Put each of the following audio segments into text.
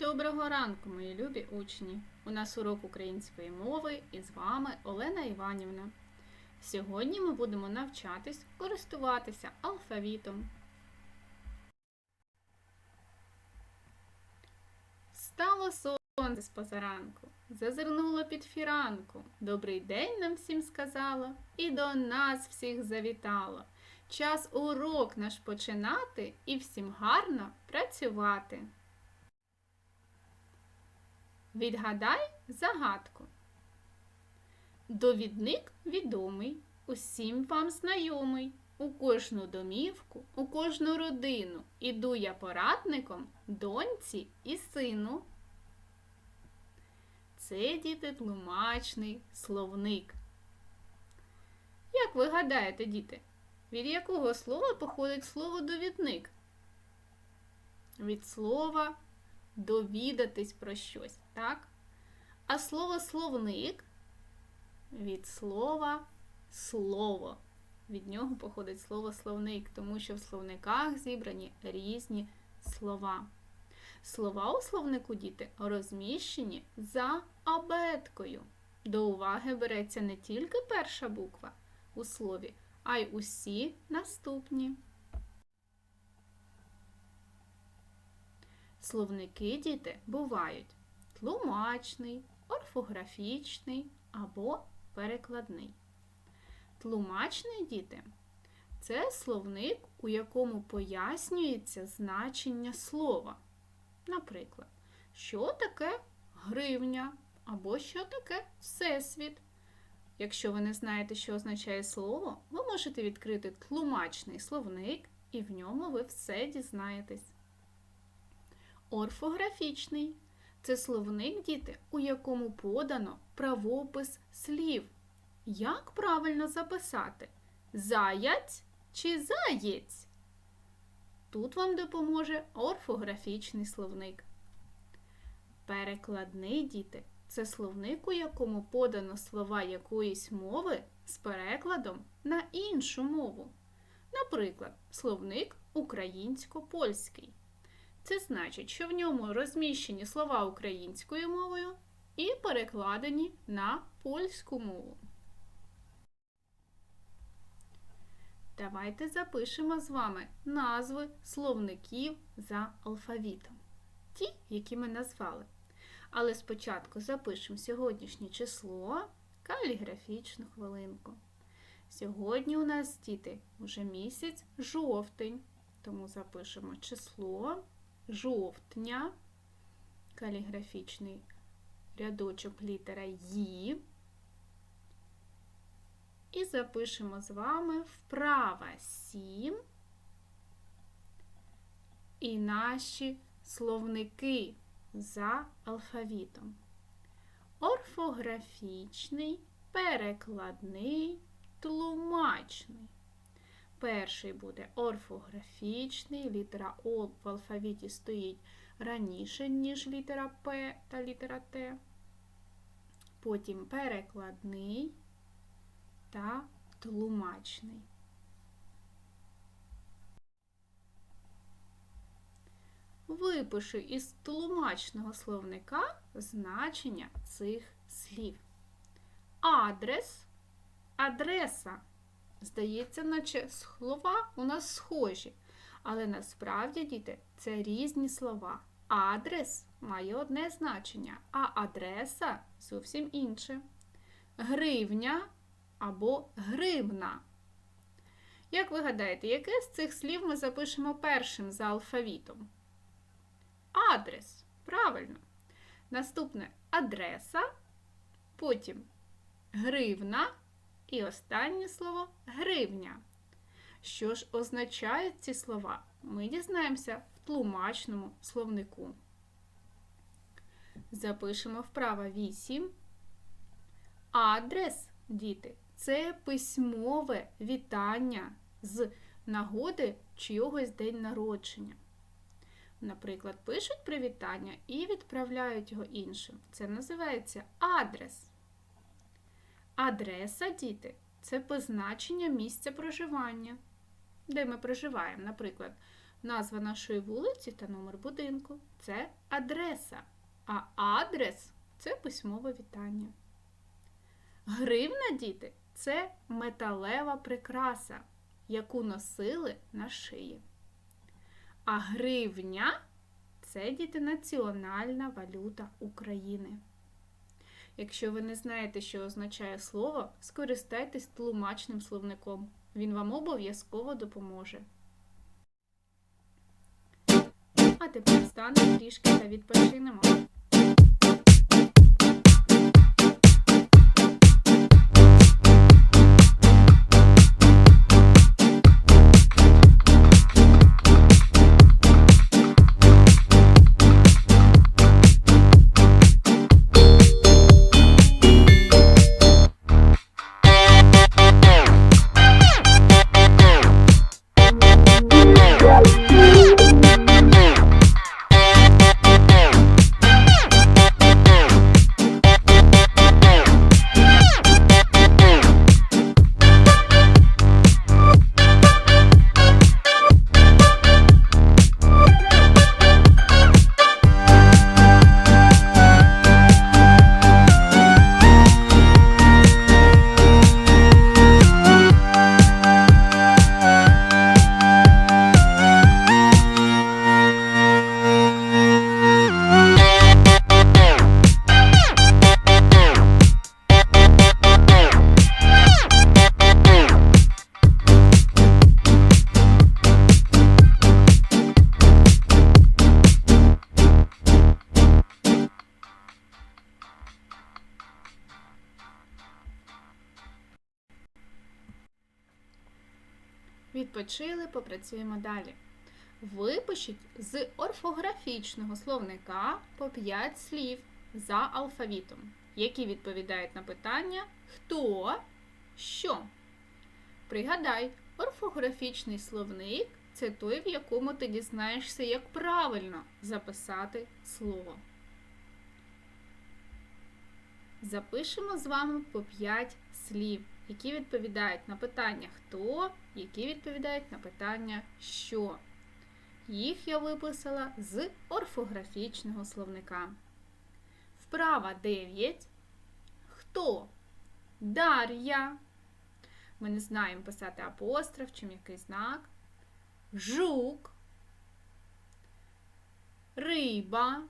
Доброго ранку, мої любі учні! У нас урок української мови і з вами Олена Іванівна. Сьогодні ми будемо навчатись користуватися алфавітом. Стало сонце з позаранку, зазирнуло під фіранку. Добрий день нам всім сказала і до нас всіх завітала. Час урок наш починати і всім гарно працювати. Відгадай загадку. Довідник відомий, усім вам знайомий. У кожну домівку, у кожну родину іду я порадником доньці і сину. Це діти тлумачний словник. Як ви гадаєте, діти, від якого слова походить слово довідник? Від слова довідатись про щось, так? А слово словник від слова слово. Від нього походить слово словник, тому що в словниках зібрані різні слова. Слова у словнику діти розміщені за абеткою. До уваги береться не тільки перша буква у слові, а й усі наступні. Словники діти бувають тлумачний, орфографічний або перекладний. Тлумачний діти це словник, у якому пояснюється значення слова. Наприклад, що таке гривня або що таке всесвіт. Якщо ви не знаєте, що означає слово, ви можете відкрити тлумачний словник, і в ньому ви все дізнаєтесь. Орфографічний це словник діти, у якому подано правопис слів. Як правильно записати? Заяць чи заєць? Тут вам допоможе орфографічний словник. Перекладний діти це словник, у якому подано слова якоїсь мови з перекладом на іншу мову. Наприклад, словник українсько-польський. Це значить, що в ньому розміщені слова українською мовою і перекладені на польську мову. Давайте запишемо з вами назви словників за алфавітом. Ті, які ми назвали. Але спочатку запишемо сьогоднішнє число, каліграфічну хвилинку. Сьогодні у нас діти вже місяць жовтень, тому запишемо число жовтня, каліграфічний рядочок літера Ї. І запишемо з вами вправа 7 і наші словники за алфавітом. Орфографічний, перекладний, тлумачний. Перший буде орфографічний, літера О в алфавіті стоїть раніше, ніж літера П та літера Т. Потім перекладний та тлумачний. Випиши із тлумачного словника значення цих слів. Адрес, адреса. Здається, наче слова у нас схожі. Але насправді, діти, це різні слова. Адрес має одне значення, а адреса зовсім інше. Гривня або гривна. Як ви гадаєте, яке з цих слів ми запишемо першим за алфавітом? Адрес. Правильно. Наступне адреса, потім гривна. І останнє слово гривня. Що ж означають ці слова? Ми дізнаємося в тлумачному словнику. Запишемо вправо 8. Адрес, діти, це письмове вітання з нагоди чийогось день народження. Наприклад, пишуть привітання і відправляють його іншим. Це називається адрес. Адреса, діти це позначення місця проживання, де ми проживаємо. Наприклад, Назва нашої вулиці та номер будинку це адреса, а адрес це письмове вітання. Гривна, діти, це металева прикраса, яку носили на шиї. А гривня це діти національна валюта України. Якщо ви не знаєте, що означає слово, скористайтесь тлумачним словником. Він вам обов'язково допоможе. А тепер встанемо трішки та відпочинемо. Відпочили, попрацюємо далі. Випишіть з орфографічного словника по 5 слів за алфавітом, які відповідають на питання хто, що. Пригадай, орфографічний словник це той, в якому ти дізнаєшся, як правильно записати слово. Запишемо з вами по 5 слів, які відповідають на питання хто, які відповідають на питання що. Їх я виписала з орфографічного словника. Вправа 9. Хто? Дар'я. Ми не знаємо писати апостроф чи м'який знак. Жук. Риба.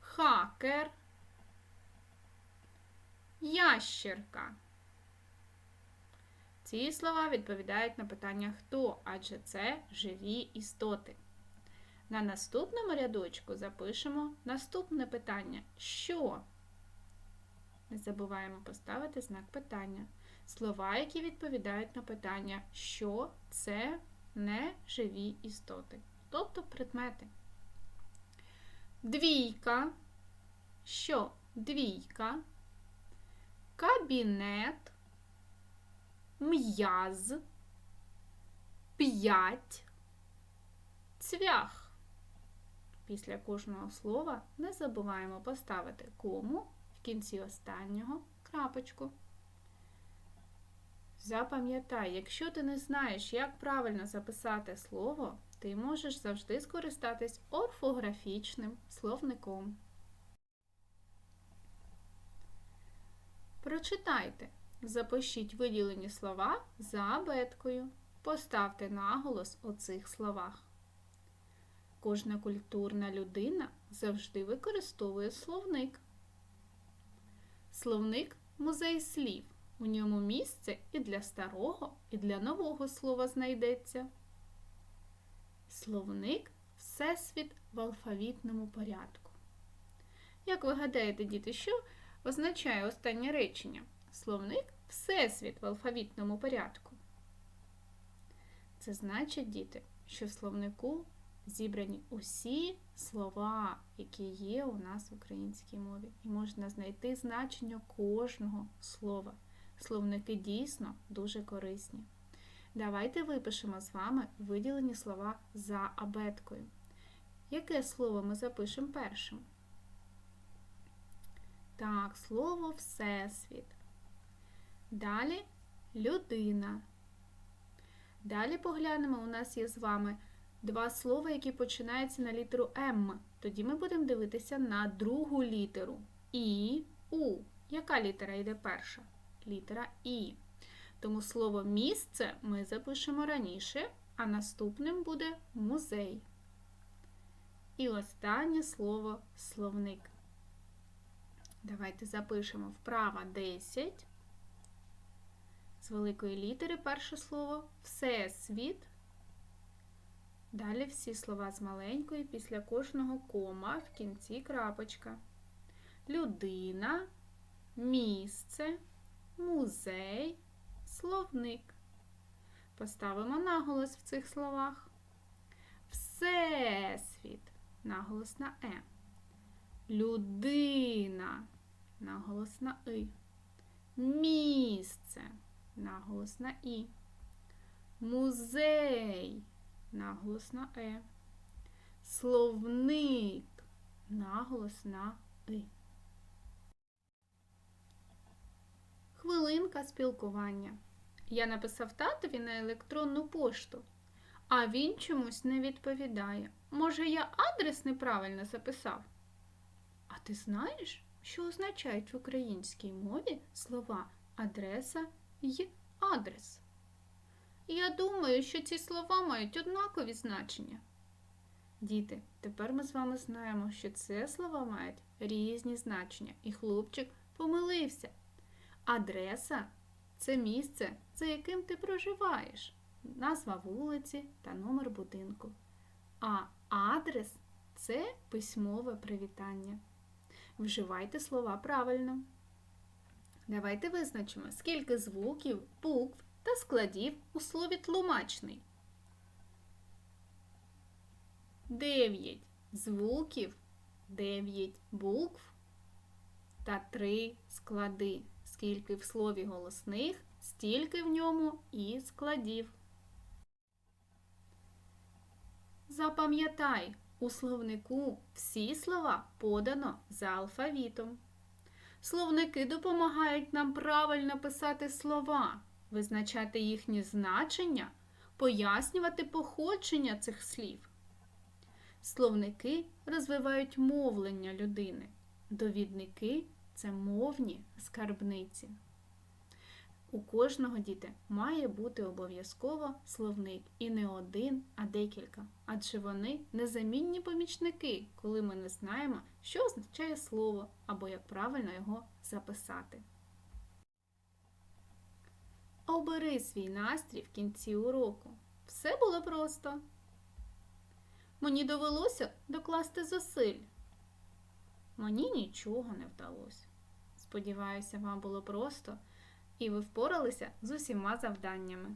Хакер. Ящерка. Ці слова відповідають на питання хто, адже це живі істоти. На наступному рядочку запишемо наступне питання що? Не забуваємо поставити знак питання. Слова, які відповідають на питання що це не живі істоти, тобто предмети. Двійка. Що? Двійка. Кабінет м'яз, п'ять, цвях. Після кожного слова не забуваємо поставити кому в кінці останнього крапочку. Запам'ятай, якщо ти не знаєш, як правильно записати слово, ти можеш завжди скористатись орфографічним словником. Прочитайте. Запишіть виділені слова за абеткою. Поставте наголос у цих словах. Кожна культурна людина завжди використовує словник. Словник музей слів. У ньому місце і для старого, і для нового слова знайдеться. Словник Всесвіт в алфавітному порядку. Як ви гадаєте, діти, що означає останнє речення? Словник Всесвіт в алфавітному порядку. Це значить, діти, що в словнику зібрані усі слова, які є у нас в українській мові. І можна знайти значення кожного слова. Словники дійсно дуже корисні. Давайте випишемо з вами виділені слова за абеткою. Яке слово ми запишемо першим? Так, слово Всесвіт. Далі людина. Далі поглянемо, у нас є з вами два слова, які починаються на літеру М. Тоді ми будемо дивитися на другу літеру І, У. Яка літера йде перша? Літера І. Тому слово місце ми запишемо раніше, а наступним буде музей. І останнє слово словник. Давайте запишемо вправа 10. З великої літери перше слово Всесвіт. Далі всі слова з маленької, після кожного кома, в кінці крапочка. Людина, місце, музей, словник. Поставимо наголос в цих словах. Всесвіт. Наголос на Е. Людина. Наголос на И. Місце. Наголос на І. Музей. Наголос на Е. Словник. Наголос на И. Хвилинка спілкування. Я написав татові на електронну пошту, а він чомусь не відповідає. Може, я адрес неправильно записав? А ти знаєш, що означають в українській мові слова адреса й адрес? Я думаю, що ці слова мають однакові значення. Діти, тепер ми з вами знаємо, що це слова мають різні значення, і хлопчик помилився. Адреса це місце, за яким ти проживаєш, назва вулиці та номер будинку. А адрес це письмове привітання. Вживайте слова правильно. Давайте визначимо, скільки звуків, букв та складів у слові тлумачний. Дев'ять звуків, дев'ять букв та три склади. Скільки в слові голосних, стільки в ньому і складів. Запам'ятай, у словнику всі слова подано за алфавітом. Словники допомагають нам правильно писати слова, визначати їхні значення, пояснювати походження цих слів. Словники розвивають мовлення людини. Довідники це мовні скарбниці. У кожного діти має бути обов'язково словник і не один, а декілька, адже вони незамінні помічники, коли ми не знаємо, що означає слово або як правильно його записати. Обери свій настрій в кінці уроку. Все було просто. Мені довелося докласти зусиль. Мені нічого не вдалося. Сподіваюся, вам було просто і ви впоралися з усіма завданнями.